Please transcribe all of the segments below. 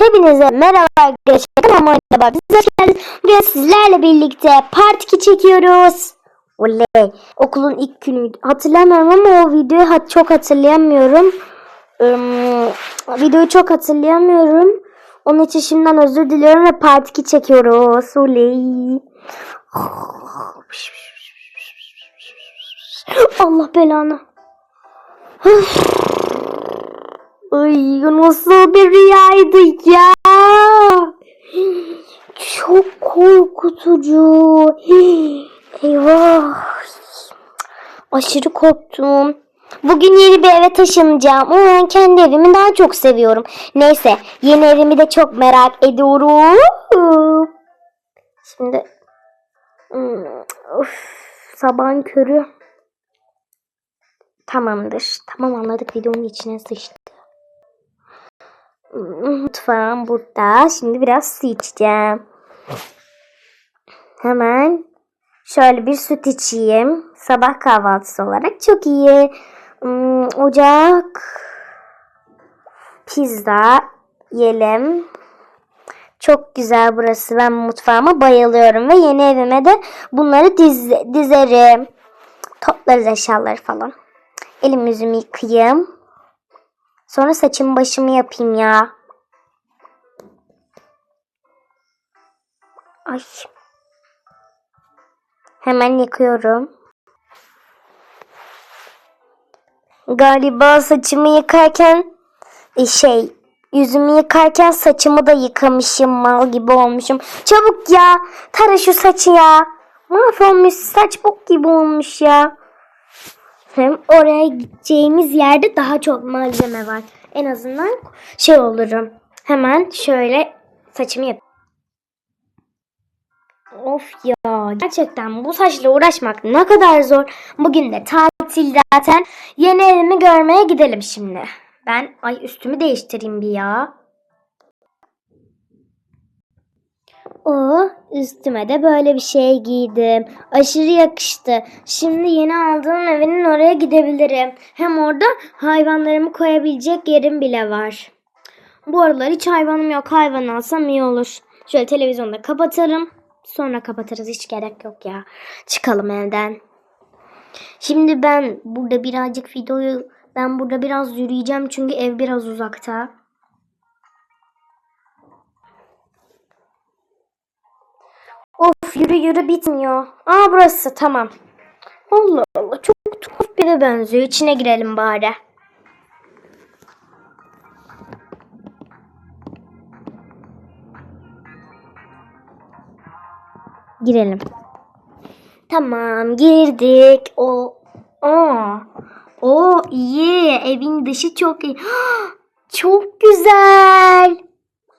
Hepinize merhaba arkadaşlar. Kanalıma merhaba. Biz hoş geldiniz. Bugün sizlerle birlikte part 2 çekiyoruz. Oley. Okulun ilk günüydü. Hatırlamıyorum ama o videoyu hat çok hatırlayamıyorum. Im, videoyu çok hatırlayamıyorum. Onun için şimdiden özür diliyorum ve part 2 çekiyoruz. Oley. Allah belanı. Ay nasıl bir rüyaydı ya. Çok korkutucu. Eyvah. Aşırı korktum. Bugün yeni bir eve taşınacağım ben kendi evimi daha çok seviyorum. Neyse yeni evimi de çok merak ediyorum. Şimdi Hmm, of, sabahın körü. Tamamdır. Tamam anladık videonun içine sıçtı. Mutfağım burada. Şimdi biraz su içeceğim. Hemen şöyle bir süt içeyim. Sabah kahvaltısı olarak çok iyi. Hmm, ocak. Pizza yiyelim. Çok güzel burası. Ben mutfağıma bayılıyorum ve yeni evime de bunları diz, dizerim. Toplarız eşyaları falan. Elimi yüzümü yıkayayım. Sonra saçımı başımı yapayım ya. Ay. Hemen yıkıyorum. Galiba saçımı yıkarken e, şey yüzümü yıkarken saçımı da yıkamışım mal gibi olmuşum. Çabuk ya tara şu saçı ya. Mahvolmuş saç bok gibi olmuş ya. Hem oraya gideceğimiz yerde daha çok malzeme var. En azından şey olurum. Hemen şöyle saçımı yap. Of ya gerçekten bu saçla uğraşmak ne kadar zor. Bugün de tatil zaten. Yeni evimi görmeye gidelim şimdi. Ben ay üstümü değiştireyim bir ya. O üstüme de böyle bir şey giydim. Aşırı yakıştı. Şimdi yeni aldığım evinin oraya gidebilirim. Hem orada hayvanlarımı koyabilecek yerim bile var. Bu aralar hiç hayvanım yok. Hayvan alsam iyi olur. Şöyle televizyonu da kapatırım. Sonra kapatırız. Hiç gerek yok ya. Çıkalım evden. Şimdi ben burada birazcık videoyu ben burada biraz yürüyeceğim çünkü ev biraz uzakta. Of yürü yürü bitmiyor. Aa burası tamam. Allah Allah çok tuhaf bir eve benziyor. İçine girelim bari. Girelim. Tamam girdik. O Aa. O iyi. Evin dışı çok iyi. Çok güzel.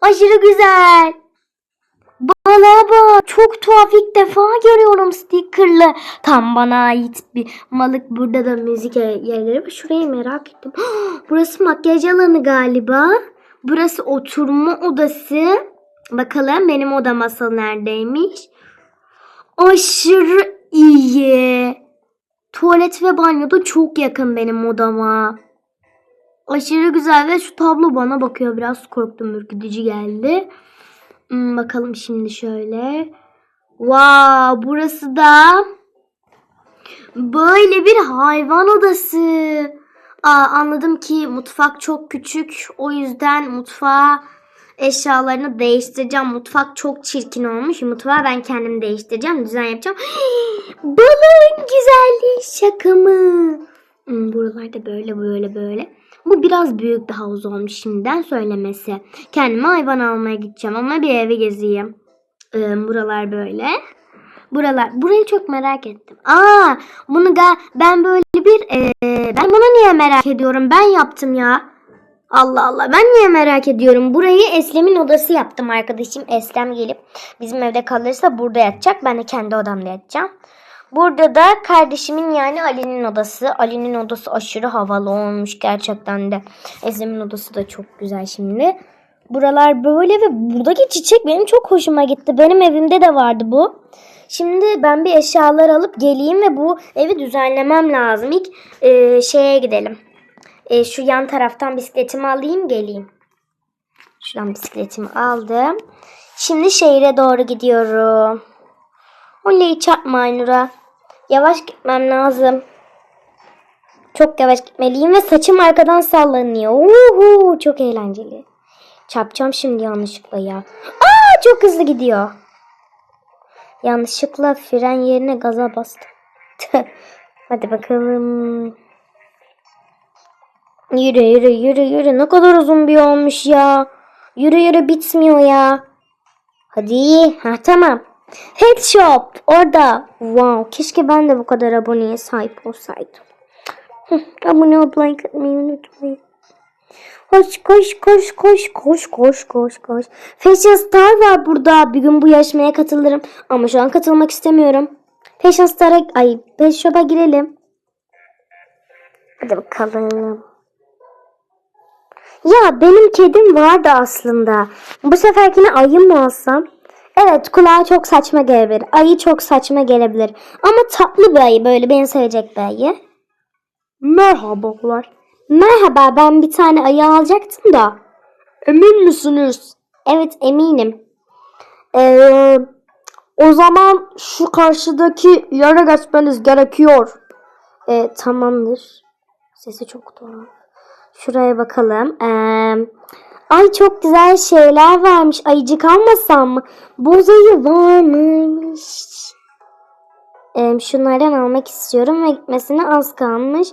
Aşırı güzel. Bana bak çok tuhaf ilk defa görüyorum stickerlı. Tam bana ait bir malık. Burada da müzik yerleri var. Şurayı merak ettim. Burası makyaj alanı galiba. Burası oturma odası. Bakalım benim odam asıl neredeymiş. Aşırı iyi. Tuvalet ve banyo da çok yakın benim odama. Aşırı güzel ve şu tablo bana bakıyor. Biraz korktum ürkütücü geldi. Hmm, bakalım şimdi şöyle. Wow, burası da böyle bir hayvan odası. Aa, anladım ki mutfak çok küçük. O yüzden mutfağa eşyalarını değiştireceğim. Mutfak çok çirkin olmuş. Mutfağı ben kendim değiştireceğim. Düzen yapacağım. Balığın güzelliği şaka mı? Hmm, buralarda böyle böyle böyle. Bu biraz büyük bir havuz olmuş şimdiden söylemesi. Kendime hayvan almaya gideceğim ama bir evi gezeyim. Ee, buralar böyle. Buralar. Burayı çok merak ettim. Aa, bunu da ben böyle bir e, ben bunu niye merak ediyorum? Ben yaptım ya. Allah Allah ben niye merak ediyorum? Burayı Eslem'in odası yaptım arkadaşım. Eslem gelip bizim evde kalırsa burada yatacak. Ben de kendi odamda yatacağım. Burada da kardeşimin yani Ali'nin odası. Ali'nin odası aşırı havalı olmuş gerçekten de. Eslem'in odası da çok güzel şimdi. Buralar böyle ve buradaki çiçek benim çok hoşuma gitti. Benim evimde de vardı bu. Şimdi ben bir eşyalar alıp geleyim ve bu evi düzenlemem lazım. İlk e, şeye gidelim. E, şu yan taraftan bisikletimi alayım geleyim. Şuradan bisikletimi aldım. Şimdi şehire doğru gidiyorum. Oley çarpma Aynur'a. Yavaş gitmem lazım. Çok yavaş gitmeliyim ve saçım arkadan sallanıyor. Uhu, çok eğlenceli. Çarpacağım şimdi yanlışlıkla ya. Aa çok hızlı gidiyor. Yanlışlıkla fren yerine gaza bastım. Hadi bakalım. Yürü yürü yürü yürü. Ne kadar uzun bir olmuş ya. Yürü yürü bitmiyor ya. Hadi. Ha tamam. Head Shop orada. Wow. Keşke ben de bu kadar aboneye sahip olsaydım. Abone olup like unutmayın. Koş koş koş koş koş koş koş koş. Fashion Star var burada. Bir gün bu yarışmaya katılırım. Ama şu an katılmak istemiyorum. Fashion Star'a ay Pet Shop'a girelim. Hadi bakalım. Ya benim kedim vardı aslında. Bu seferkine ayı mı alsam? Evet kulağa çok saçma gelebilir. Ayı çok saçma gelebilir. Ama tatlı bir ayı böyle beni sevecek bir ayı. Merhabalar. Merhaba ben bir tane ayı alacaktım da. Emin misiniz? Evet eminim. Ee, o zaman şu karşıdaki yere geçmeniz gerekiyor. Ee, tamamdır. Sesi çok tuhaf. Şuraya bakalım. Ee, ay çok güzel şeyler varmış. Ayıcık almasam mı? Boz ayı varmış. Ee, şunlardan almak istiyorum ve gitmesine az kalmış.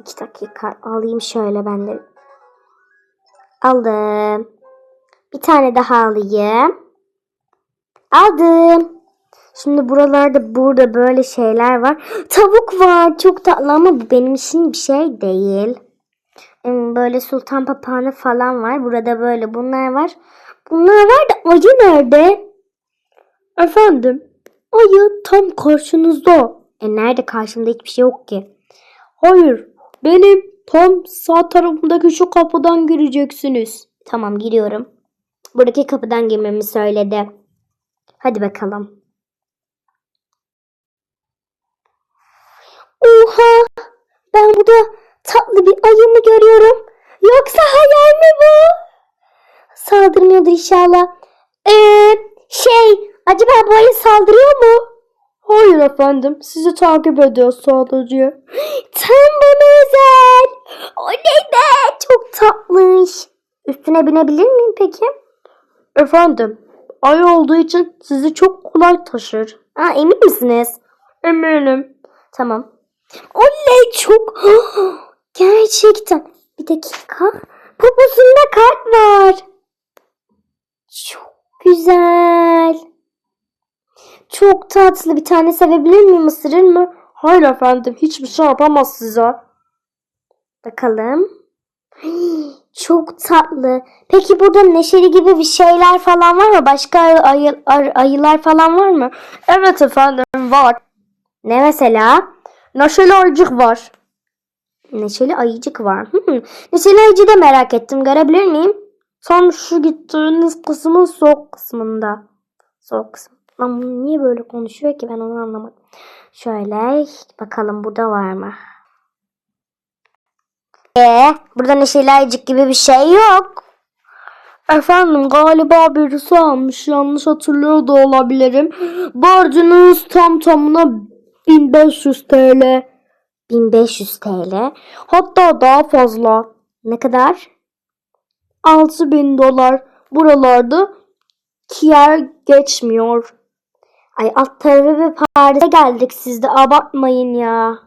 İki dakika alayım şöyle ben de. Aldım. Bir tane daha alayım. Aldım. Şimdi buralarda burada böyle şeyler var. Tavuk var. Çok tatlı ama bu benim için bir şey değil. Hmm, Böyle sultan papağanı falan var. Burada böyle bunlar var. Bunlar var da ayı nerede? Efendim? Ayı tam karşınızda. E nerede karşımda hiçbir şey yok ki. Hayır. Benim tam sağ tarafımdaki şu kapıdan gireceksiniz. Tamam giriyorum. Buradaki kapıdan girmemi söyledi. Hadi bakalım. Oha! Ben burada tatlı bir ayı mı görüyorum? Yoksa hayal mi bu? Saldırmıyordur inşallah. Ee, şey, acaba bu ayı saldırıyor mu? Hayır efendim, sizi takip ediyor sadece. Tam bana özel. O ne be? Çok tatlış. Üstüne binebilir miyim peki? Efendim, ay olduğu için sizi çok kolay taşır. Aa, emin misiniz? Eminim. Tamam. Oley çok. Gerçekten. Bir dakika. Poposunda kalp var. Çok güzel. Çok tatlı. Bir tane sevebilir miyim? Isırır mı? Hayır efendim. Hiçbir şey yapamaz size. Bakalım. Çok tatlı. Peki burada neşeli gibi bir şeyler falan var mı? Başka ayı, ay- ayılar falan var mı? Evet efendim var. Ne mesela? Neşeli ayıcık var. Neşeli ayıcık var. Hmm. Neşeli ayıcı da merak ettim. Görebilir miyim? Tam şu gittiğiniz kısmın soğuk kısmında. Soğuk kısmı. Bu niye böyle konuşuyor ki ben onu anlamadım. Şöyle bakalım burada var mı? Ee, burada neşeli ayıcık gibi bir şey yok. Efendim galiba birisi almış yanlış hatırlıyor da olabilirim. Borcunuz tam tamına 1500 TL. 1500 TL. Hatta daha fazla. Ne kadar? 6000 dolar. Buralarda yer geçmiyor. Ay alt tarafı bir Paris'e geldik siz de abartmayın ya.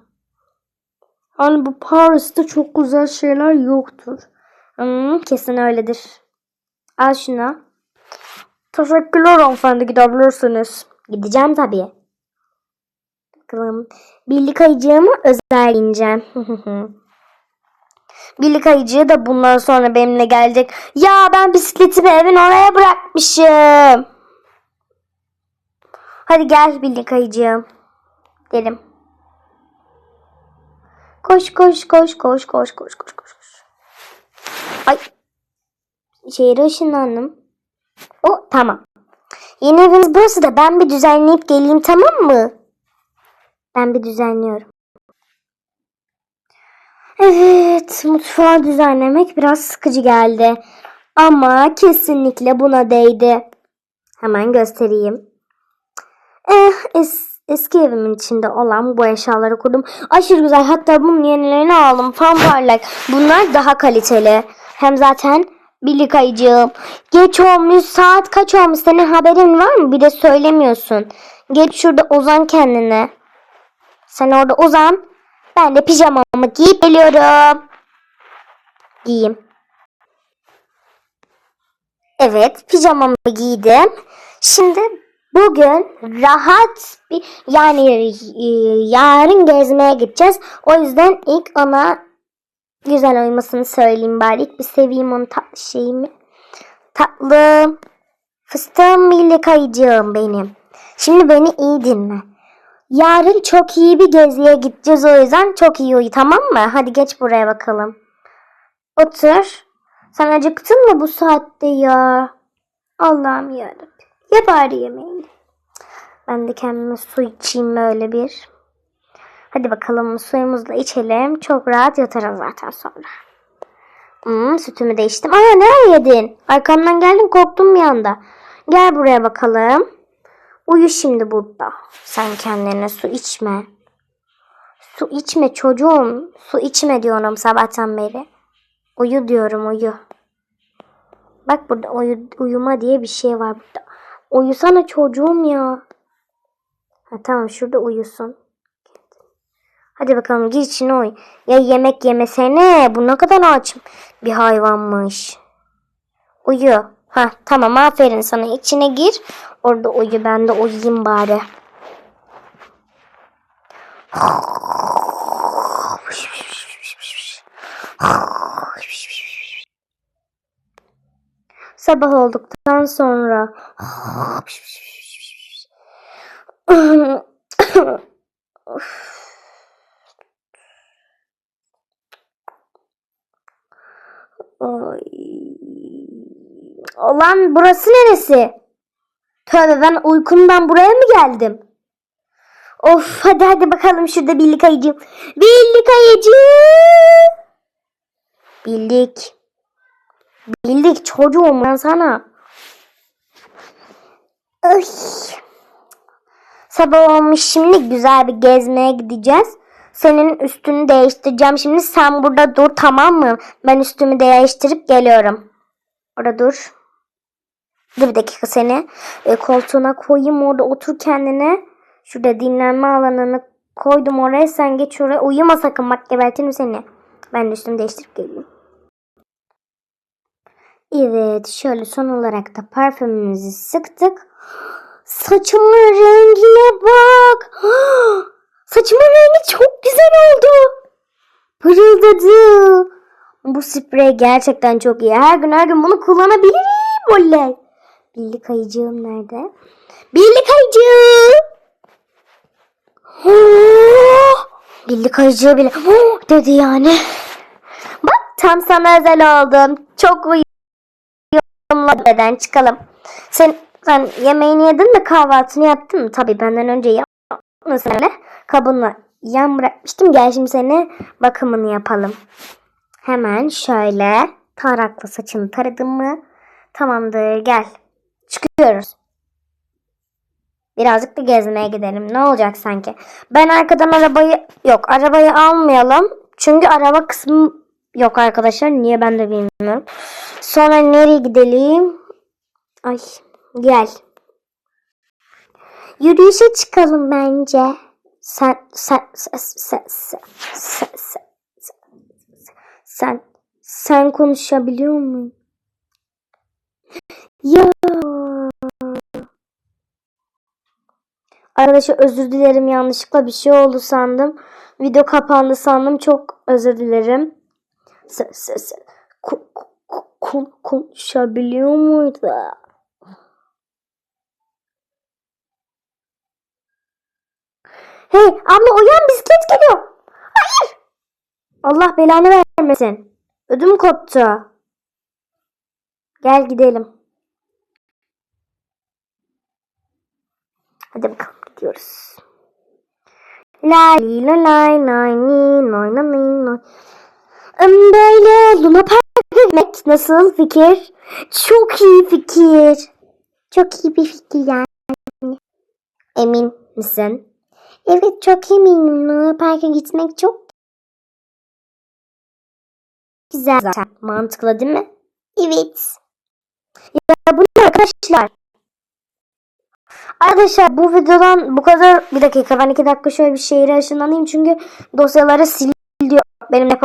Hani bu Paris'te çok güzel şeyler yoktur. Hmm, kesin öyledir. Al şunu. Teşekkürler hanımefendi gidebilirsiniz. Gideceğim tabii. Bakalım. Birlik ayıcığımı özel ineceğim. Birlik ayıcığı da bundan sonra benimle gelecek. Ya ben bisikletimi evin oraya bırakmışım. Hadi gel birlik ayıcığım. Derim. Koş koş koş koş koş koş koş koş. Ay. Şehre ışınlandım. O tamam. Yeni eviniz burası da ben bir düzenleyip geleyim tamam mı? Ben bir düzenliyorum. Evet, mutfağı düzenlemek biraz sıkıcı geldi. Ama kesinlikle buna değdi. Hemen göstereyim. Eh, es- eski evimin içinde olan bu eşyaları kurdum. Aşırı güzel. Hatta bunun yenilerini aldım. Fan parlak. Bunlar daha kaliteli. Hem zaten birlik ayıcığım. Geç olmuş. Saat kaç olmuş? Senin haberin var mı? Bir de söylemiyorsun. Geç şurada uzan kendine. Sen orada uzan. Ben de pijamamı giyip geliyorum. Giyeyim. Evet, pijamamı giydim. Şimdi bugün rahat bir yani e, yarın gezmeye gideceğiz. O yüzden ilk ona güzel uyumasını söyleyeyim bari. İlk bir seveyim onu tatlı şeyimi. Tatlım. Fıstığım birlik ayıcığım benim. Şimdi beni iyi dinle. Yarın çok iyi bir geziye gideceğiz o yüzden çok iyi uyu tamam mı? Hadi geç buraya bakalım. Otur. Sen acıktın mı bu saatte ya? Allah'ım yarabbim. Ye bari yemeğini. Ben de kendime su içeyim böyle bir. Hadi bakalım suyumuzu da içelim. Çok rahat yatarız zaten sonra. Hmm, sütümü de içtim. Aa ne yedin? Arkamdan geldin korktum bir anda. Gel buraya bakalım. Uyu şimdi burada. Sen kendine su içme. Su içme çocuğum. Su içme diyorum sabahtan beri. Uyu diyorum uyu. Bak burada uyu, uyuma diye bir şey var burada. Uyusana çocuğum ya. Ha, tamam şurada uyusun. Hadi bakalım gir içine uy. Ya yemek yemesene. Bu ne kadar aç bir hayvanmış. Uyu. Ha tamam aferin sana. İçine gir. Orada uyu ben de uyuyayım bari. Sabah olduktan sonra Ay. Olan burası neresi? Tövbe ben uykumdan buraya mı geldim? Of hadi hadi bakalım şurada birlik ayıcı. Birlik ayıcı. Birlik. Birlik çocuğum ben sana. Ay. Sabah olmuş şimdi güzel bir gezmeye gideceğiz. Senin üstünü değiştireceğim şimdi. Sen burada dur tamam mı? Ben üstümü değiştirip geliyorum. Orada dur. Dur bir dakika seni e, koltuğuna koyayım orada otur kendine. Şurada dinlenme alanını koydum oraya. Sen geç oraya. Uyuma sakın bak gebertirim seni. Ben de üstümü değiştirip geleyim. Evet şöyle son olarak da parfümümüzü sıktık. Saçımın rengine bak. Saçımın rengi çok güzel oldu. Pırıldadı. Bu sprey gerçekten çok iyi. Her gün her gün bunu kullanabilirim. Oley. Birlik ayıcığım nerede? Birlik ayıcığım. Oh! Birlik ayıcığı bile oh! dedi yani. Bak tam sana özel oldum. Çok uyumlu beden çıkalım. Sen sen yemeğini yedin mi kahvaltını yaptın mı? Tabii benden önce yaptın öyle. Kabını yan bırakmıştım. Gel şimdi seni bakımını yapalım. Hemen şöyle taraklı saçını taradım mı? Tamamdır gel. Çıkıyoruz. Birazcık da gezmeye gidelim. Ne olacak sanki? Ben arkadan arabayı yok arabayı almayalım. Çünkü araba kısmı yok arkadaşlar. Niye ben de bilmiyorum. Sonra nereye gidelim? Ay gel. Yürüyüşe çıkalım bence. Sen sen sen sen sen sen sen sen, sen konuşabiliyor musun? Ya Arkadaşlar özür dilerim yanlışlıkla bir şey oldu sandım. Video kapandı sandım. Çok özür dilerim. Ko, ko, konuşabiliyor muydu? Hey abla uyan bisiklet geliyor. Hayır. Allah belanı vermesin. Ödüm koptu. Gel gidelim. Hadi bakalım gidiyoruz. La la la la ni no no ni no. Böyle Luna parka gitmek nasıl fikir? Çok iyi fikir. Çok iyi bir fikir yani. Emin misin? Evet çok eminim. Luna Park'a gitmek çok güzel zaten. Mantıklı değil mi? Evet. Ya bu ne arkadaşlar? Arkadaşlar bu videodan bu kadar. Bir dakika ben iki dakika şöyle bir şehre ışınlanayım çünkü dosyaları sil diyor. Benim